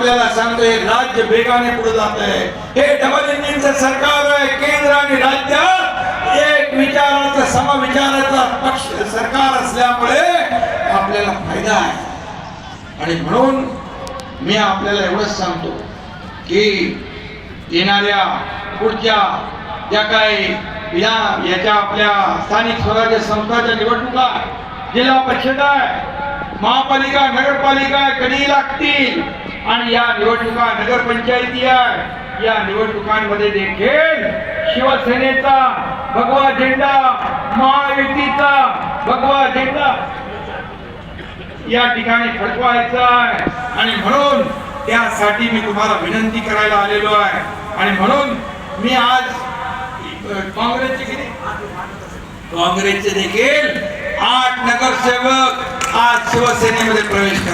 आपल्याला सांगतोय राज्य वेगाने पुढे जात आहे हे डबल इंजिनचं सरकार आहे केंद्र आणि राज्य एक विचाराचा समविचाराचा पक्ष सरकार असल्यामुळे आपल्याला फायदा आहे. आणि म्हणून मी आपल्याला एवढंच सांगतो की येणाऱ्या पुढच्या ज्या काही या याच्या आपल्या स्थानिक स्वराज्य संस्थाच्या निवडणुका जिल्हा परिषद आहे महापालिका नगरपालिका कधी लागतील. आणि या निवडणुका नगरपंचायती आहे या निवडणुकांमध्ये देखील शिवसेनेचा भगवा झेंडा महायुतीचा भगवा झेंडा या ठिकाणी फडकवायचा आहे. आणि म्हणून त्यासाठी मी तुम्हाला विनंती करायला आलेलो आहे. आणि म्हणून मी आज काँग्रेसचे किती? काँग्रेसचे देखील आठ नगरसेवक parte, se você lembra.